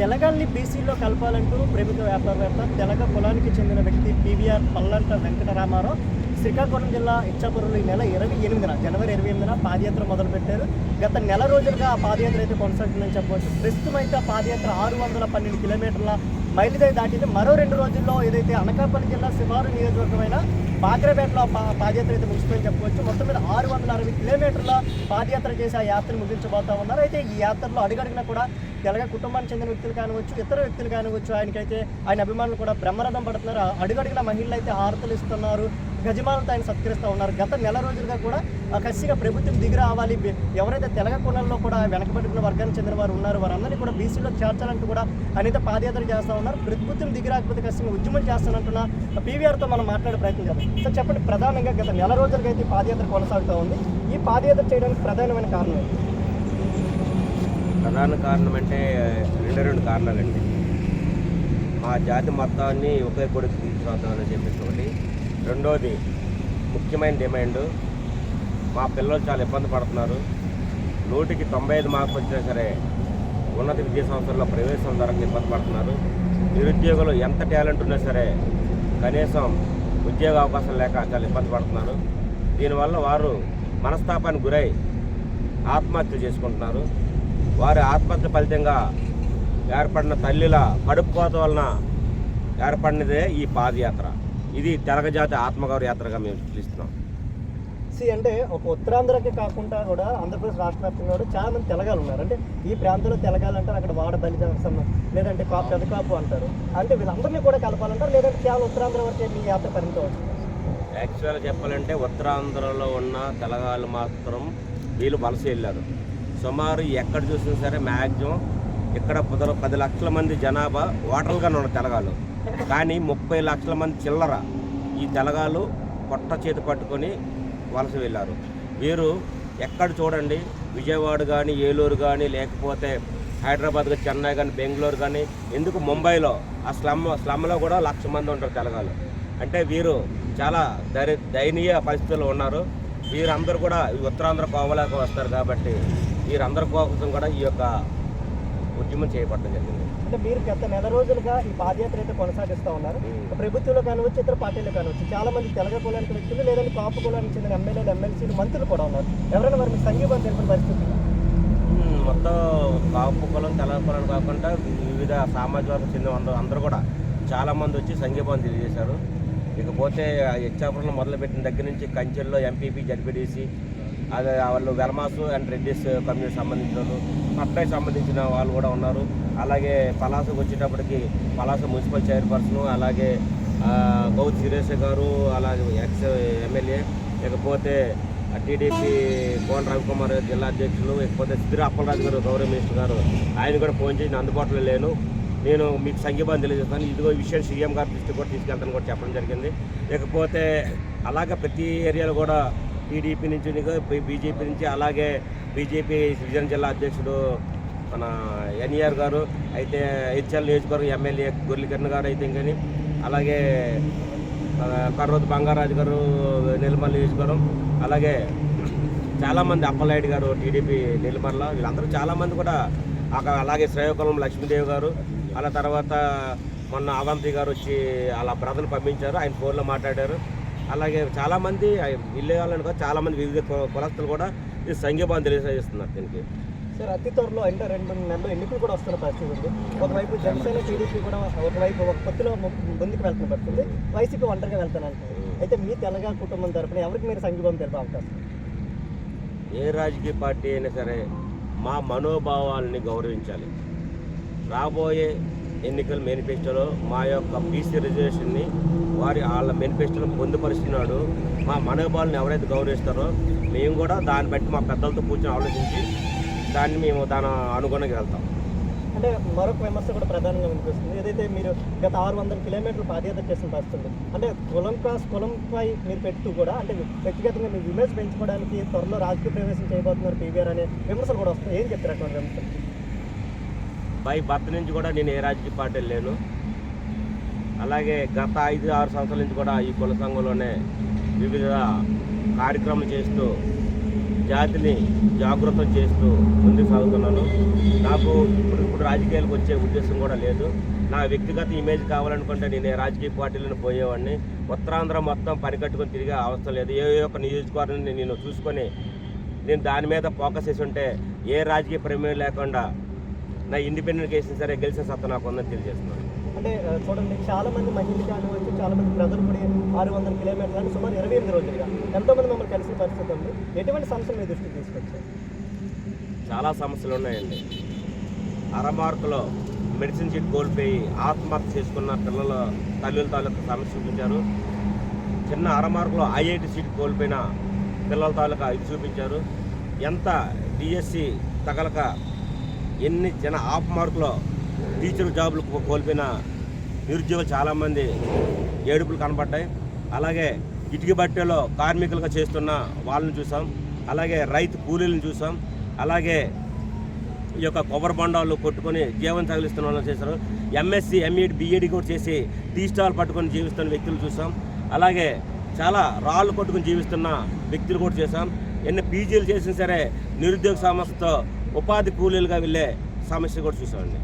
తెలగాల్ని బీసీలో కలపాలంటూ ప్రభుత్వ వ్యాపారవేత్త తెలగ కులానికి చెందిన వ్యక్తి పీవీఆర్ పల్లంట వెంకటరామారావు శ్రీకాకుళం జిల్లా ఇచ్చాపురంలో ఈ నెల ఇరవై ఎనిమిదిన జనవరి ఇరవై ఎనిమిదిన పాదయాత్ర మొదలుపెట్టారు. గత నెల రోజులుగా ఆ పాదయాత్ర అయితే కొనసాగుతుందని చెప్పవచ్చు. ప్రస్తుతం అయితే ఆ పాదయాత్ర ఆరు వందల పన్నెండు కిలోమీటర్ల మైలుదై దాటింది. మరో రెండు రోజుల్లో ఏదైతే అనకాపల్లి జిల్లా శివారు నియోజకవర్గమైన బాగ్రపేటలో పాదయాత్ర అయితే ముగిస్తుందని చెప్పవచ్చు. మొత్తం మీద ఆరు వందల అరవై కిలోమీటర్ల పాదయాత్ర చేసి ఆ యాత్రను ముగించబోతా ఉన్నారు. అయితే ఈ యాత్రలో అడుగడుగునా కూడా తెలగ కుటుంబానికి చెందిన వ్యక్తులు కానివచ్చు ఇతర వ్యక్తులు కానివచ్చు ఆయనకైతే ఆయన అభిమానులు కూడా బ్రహ్మరథం పడుతున్నారు. అడుగడుగున మహిళలు అయితే హారతలు ఇస్తున్నారు గజమాలతో ఆయన సత్కరిస్తూ ఉన్నారు. గత నెల రోజులుగా కూడా ఖచ్చితంగా కసిగా ప్రభుత్వం దిగి రావాలి. ఎవరైతే తెలగ కోణంలో కూడా వెనకబడిన వర్గానికి చెందిన వారు ఉన్నారు వారందరినీ కూడా బీసీలో చేర్చాలంటూ కూడా ఆయన అయితే పాదయాత్ర చేస్తూ ఉన్నారు. ప్రభుత్వం దిగి రాకపోతే కసిగా ఉద్యమం చేస్తానంటున్న పీవీఆర్తో మనం మాట్లాడే ప్రయత్నం చేద్దాం. సార్ చెప్పండి ప్రధానంగా గత నెల రోజులుగా అయితే పాదయాత్ర కొనసాగుతూ ఉంది. ఈ పాదయాత్ర చేయడానికి ప్రధానమైన కారణం ప్రధాన కారణం అంటే రెండు రెండు కారణాలండి. మా జాతి మొత్తాన్ని ఒకే కొడుకు తీసుకురావద్దామని చెప్పేసి. ఒకటి రెండోది ముఖ్యమైన డిమాండ్. మా పిల్లలు చాలా ఇబ్బంది పడుతున్నారు. నూటికి తొంభై ఐదు మార్కులు వచ్చినా సరే ఉన్నత విద్యా సంస్థల్లో ప్రవేశం దొరకని ఇబ్బంది పడుతున్నారు. నిరుద్యోగులు ఎంత టాలెంట్ ఉన్నా సరే కనీసం ఉద్యోగ అవకాశం లేక చాలా ఇబ్బంది పడుతున్నారు. దీనివల్ల వారు మనస్తాపానికి గురై ఆత్మహత్య చేసుకుంటున్నారు. వారి ఆత్మహత్య ఫలితంగా ఏర్పడిన తల్లిల కడుపు కోత వలన ఏర్పడినదే ఈ పాదయాత్ర. ఇది తెలగజాతి ఆత్మగౌరవ యాత్రగా మేము పిలుస్తున్నాం సి అంటే ఒక ఉత్తరాంధ్రకి కాకుండా కూడా ఆంధ్రప్రదేశ్ రాష్ట్ర వ్యాప్తంగా కూడా చాలా మంది తెలగాలు ఉన్నారు. అంటే ఈ ప్రాంతంలో తెలగాలు అంటారు అక్కడ వాడ బలిజన సంఘం లేదంటే కాపు పెద్ద కాపు అంటారు. అంటే వీళ్ళందరినీ కూడా కలపాలంటారు లేదంటే కేవలం ఉత్తరాంధ్ర వరకే మీ యాత్ర పరిమితం యాక్చువల్గా చెప్పాలంటే ఉత్తరాంధ్రలో ఉన్న తెలగాలు మాత్రం వీళ్ళు వలస వెళ్ళారు. సుమారు ఎక్కడ చూసినా సరే మ్యాక్సిమం ఇక్కడ పద పది లక్షల మంది జనాభా ఓటర్లుగానే ఉన్న తెలగాలు. కానీ ముప్పై లక్షల మంది చిల్లర ఈ తెలగాలు పొట్ట చేతి పట్టుకొని వలస వెళ్ళారు. వీరు ఎక్కడ చూడండి విజయవాడ కానీ ఏలూరు కానీ లేకపోతే హైదరాబాద్ కానీ చెన్నై కానీ బెంగళూరు కానీ ఎందుకు ముంబైలో? ఆ స్లమ్ స్లమ్లో కూడా లక్ష మంది ఉంటారు తెలగాలు. అంటే వీరు చాలా దరి దయనీయ పరిస్థితుల్లో ఉన్నారు. వీరందరూ కూడా ఉత్తరాంధ్ర కోవలోకి వస్తారు కాబట్టి వీరందరి కోసం కూడా ఈ యొక్క ఉద్యమం చేపట్టడం జరిగింది. అంటే మీరు గత నెల రోజులుగా ఈ పాదయాత్ర అయితే కొనసాగిస్తూ ఉన్నారు. ప్రభుత్వంలో కానివచ్చు ఇతర పార్టీలు కానివచ్చు చాలా మంది తెలగ కులానికి వ్యక్తులు లేదంటే కాపు కులానికి చెందిన ఎమ్మెల్యేలు ఎమ్మెల్సీలు మంత్రులు కూడా ఉన్నారు. ఎవరైనా వారి మీకు సంఘీభావం తెలిపిన పరిస్థితి మొత్తం కాపు కులం తెల్ల కులం కాకుండా వివిధ సామాజిక వర్గం చెందిన అందరూ అందరూ కూడా చాలామంది వచ్చి సంఘీభావం తెలియజేశారు. ఇకపోతే ఆ ఇచ్చాపురంలో మొదలుపెట్టిన దగ్గర నుంచి కంచెల్లో ఎంపీపీ జడ్పీడీసీ అదే వాళ్ళు వెలమాసు అండ్ రెడ్డిస్ కమ్యూనిటీ సంబంధించిన వాళ్ళు. పట్టాయి సంబంధించిన వాళ్ళు కూడా ఉన్నారు. అలాగే పలాసకు వచ్చేటప్పటికి పలాస మున్సిపల్ చైర్పర్సన్ అలాగే గౌత్ సురేష్ గారు అలాగే ఎక్స్ ఎమ్మెల్యే ఇకపోతే టీడీపీ కోన రవికుమార్ జిల్లా అధ్యక్షులు ఇకపోతే సిద్ధిర అప్పలరాజు గారు గౌరవ మినిస్టర్ గారు ఆయన కూడా ఫోన్ చేసి నేను అందుబాటులో లేను. నేను మీకు సంఘీభావం తెలియజేస్తాను. ఇదిగో విషయం సీఎం గారి దృష్టి కూడా తీసుకెళ్తాను కూడా చెప్పడం జరిగింది. ఇకపోతే అలాగే ప్రతి ఏరియాలో కూడా టీడీపీ నుంచి బీజేపీ నుంచి అలాగే బీజేపీ సృజన జిల్లా అధ్యక్షుడు మన ఎన్ఈఆర్ గారు అయితే హెచ్ఎల్ నియోజకవర్గం ఎమ్మెల్యే గురళీకరణ్ గారు అయితే కానీ అలాగే ఆ, కర్రోతు బంగారాజు గారు నిర్మల్ నియోజకవర్గం అలాగే చాలామంది అప్పలాయుడు గారు టీడీపీ నెల్లిమల్ల వీళ్ళందరూ చాలామంది కూడా అక్కడ అలాగే శ్రేయకులం లక్ష్మీదేవి గారు అలా తర్వాత మొన్న అవంతి గారు వచ్చి అలా బ్రదర్ని పంపించారు ఆయన ఫోన్లో మాట్లాడారు. అలాగే చాలామంది ఇల్లేవాళ్ళని కూడా చాలామంది వివిధ కులస్తులు కూడా ఈ సంఘీభావం తెలియజేస్తున్నారు దీనికి. సార్ అతి త్వరలో అంటే రెండు మూడు నెలలు ఎన్నికలు కూడా వస్తున్న పరిస్థితి ఉంది. ఒకవైపు జనసేన టీడీపీ కూడా ఒకవైపు ఒక పొత్తులో ము- ముందుకు వెళ్తున్న పరిస్థితి వైసీపీ ఒంటరిగా వెళ్తానంటున్నారు అయితే మీ తెలంగాణ కుటుంబం తరపున ఎవరికి మీరు సంఘీభావం తెలిపే అవకాశం ఏ రాజకీయ పార్టీ అయినా సరే మా మనోభావాలని గౌరవించాలి. రాబోయే ఎన్నికల మేనిఫెస్టోలో మా యొక్క బీసీ రిజర్వేషన్ని వారి వాళ్ళ మేనిఫెస్టోలో పొందుపరుస్తున్నాడు మా మనోభావాలను ఎవరైతే గౌరవిస్తారో మేము కూడా దాన్ని బట్టి మా పెద్దలతో కూర్చొని ఆలోచించి దాన్ని మేము దాని అనుగుణంగా వెళ్తాం. అంటే మరొక విమర్శ కూడా ప్రధానంగా వినిపిస్తుంది. ఏదైతే మీరు గత ఆరు వందల కిలోమీటర్లు పాదయాత్ర చేసిన పరిస్థితుంది అంటే కులం క్రాస్ కులంపై మీరు పెడుతూ కూడా అంటే వ్యక్తిగతంగా మీ ఇమేజ్ పెంచుకోవడానికి త్వరలో రాజకీయ ప్రవేశం చేయబోతున్నారు పీవీఆర్ అనే విమర్శలు కూడా వస్తాయి ఏం చెప్తారు అటువంటి విమర్శలు? బై బర్త్ నుంచి కూడా నేను ఏ రాజకీయ పార్టీ లేను. అలాగే గత ఐదు ఆరు సంవత్సరాల నుంచి కూడా ఈ కుల సంఘంలోనే వివిధ కార్యక్రమాలు చేస్తూ జాతిని జాగృతం చేస్తూ ముందుకు సాగుతున్నాను. నాకు ఇప్పుడు ఇప్పుడు రాజకీయాలకు వచ్చే ఉద్దేశం కూడా లేదు. నా వ్యక్తిగత ఇమేజ్ కావాలనుకుంటే నేను ఏ రాజకీయ పార్టీలను పోయేవాడిని. ఉత్తరాంధ్ర మొత్తం పనికట్టుకొని తిరిగే అవసరం లేదు. ఏ యొక్క నియోజకవర్గాన్ని నేను చూసుకొని నేను దాని మీద ఫోకస్ చేసి ఉంటే ఏ రాజకీయ ప్రమేయం లేకుండా నా ఇండిపెండెంట్ కేసు సరే గెలిచిన సత్తా నాకు ఉందని తెలియజేస్తున్నాను. అంటే చూడండి చాలా మంది మహిళలు కానివచ్చు చాలా మంది ప్రజలు కూడా ఆరు వందల కిలోమీటర్లు అంటే సుమారు ఇరవై ఎనిమిది రోజులుగా ఎంతో మంది మమ్మల్ని కలిసిన పరిస్థితి ఉంది. ఎటువంటి సమస్యలు మీ దృష్టికి తీసుకొచ్చారు చాలా సమస్యలు ఉన్నాయండి. అరమార్కులో మెడిసిన్ సీట్ కోల్పోయి ఆత్మహత్య చేసుకున్న పిల్లల తల్లుల తాలూకా సమస్య చూపించారు. చిన్న అరమార్కులో ఐఐటి సీట్ కోల్పోయిన పిల్లల తాలూకా ఇది చూపించారు. ఎంత డిఎస్సి తగలక ఎన్ని జన ఆఫ్ మార్కులో టీచర్ జాబులు కోల్పోయిన నిరుద్యోగులు చాలామంది ఏడుపులు కనబడ్డాయి. అలాగే ఇటుక బట్టెలో కార్మికులుగా చేస్తున్న వాళ్ళని చూసాం. అలాగే రైతు కూలీలను చూసాం. అలాగే ఈ యొక్క కొబ్బరి బొండాలు కొట్టుకొని జీవనం తగిలిస్తున్న వాళ్ళని చేశారు. ఎంఎస్సి ఎంఈడి బిఈడి కూడా చేసి టీ స్టాల్ పట్టుకొని జీవిస్తున్న వ్యక్తులు చూసాం. అలాగే చాలా రాళ్ళు కొట్టుకుని జీవిస్తున్న వ్యక్తులు కూడా చేసాం ఎన్ని పీజీలు చేసినా సరే నిరుద్యోగ సమస్యతో ఉపాధి కూలీలుగా వెళ్ళే సమస్య కూడా చూసామండి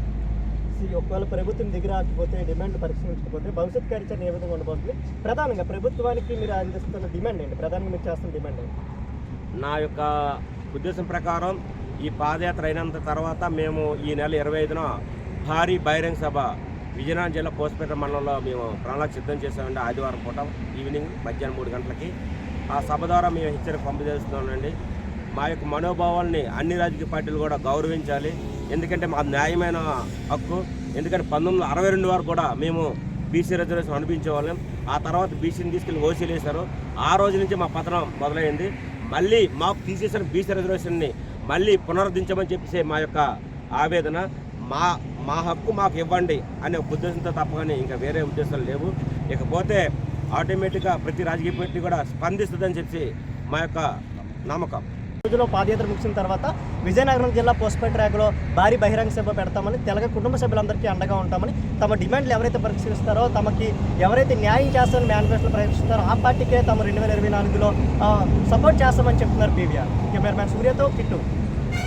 ఒకవేళ ప్రభుత్వం దగ్గర ఆకపోతే డిమాండ్ పరిశీలించకపోతే భవిష్యత్ కార్యాచరణ ఏ విధంగా ఉండబోతుంది? ప్రధానంగా ప్రభుత్వానికి మీరు అందిస్తున్న డిమాండ్ ఏంటి? ప్రధానంగా మీరు చేస్తున్న డిమాండ్ ఏంటి? నా యొక్క ఉద్దేశం ప్రకారం ఈ పాదయాత్ర అయినంత తర్వాత మేము ఈ నెల ఇరవై ఐదున భారీ బహిరంగ సభ విజయనగరం జిల్లా కోసిపేట మండలంలో మేము ప్రణాళిక సిద్ధం చేసామండి ఆదివారం పూట ఈవినింగ్ మధ్యాహ్నం మూడు గంటలకి. ఆ సభ ద్వారా మేము హెచ్చరిక పంపజేస్తున్నామండి మా యొక్క మనోభావాల్ని అన్ని రాజకీయ పార్టీలు కూడా గౌరవించాలి. ఎందుకంటే మా న్యాయమైన హక్కు. ఎందుకంటే పంతొమ్మిది అరవై రెండు వరకు కూడా మేము బీసీ రిజర్వేషన్ అనిపించే వాళ్ళం. ఆ తర్వాత బీసీని తీసుకెళ్ళి ఓసీలు వేశారు ఆ రోజు నుంచి మా పతనం మొదలైంది. మళ్ళీ మాకు తీసేసిన బీసీ రిజర్వేషన్ని మళ్ళీ పునరుద్ధరించమని చెప్పేసి మా యొక్క ఆవేదన. మా మా హక్కు మాకు ఇవ్వండి అనే ఉద్దేశంతో తప్ప కానీ ఇంకా వేరే ఉద్దేశాలు లేవు. ఇకపోతే ఆటోమేటిక్గా ప్రతి రాజకీయ పార్టీ కూడా స్పందిస్తుందని చెప్పి మా యొక్క నమ్మకం. రోజులో పాదయాత్ర ముగిసిన తర్వాత విజయనగరం జిల్లా పోస్పేట ర్యాగ్లో భారీ బహిరంగ సభ పెడతామని తెలగ కుటుంబ సభ్యులందరికీ అండగా ఉంటామని తమ డిమాండ్లు ఎవరైతే పరిశీలిస్తారో తమకి ఎవరైతే న్యాయం చేస్తామని మేనిఫెస్టోలో ప్రయత్నిస్తారో ఆ పార్టీకే తమ రెండు వేల ఇరవై నాలుగులో సపోర్ట్ చేస్తామని చెప్తున్నారు పీవీఆర్. Cameraman సూర్యతో kit.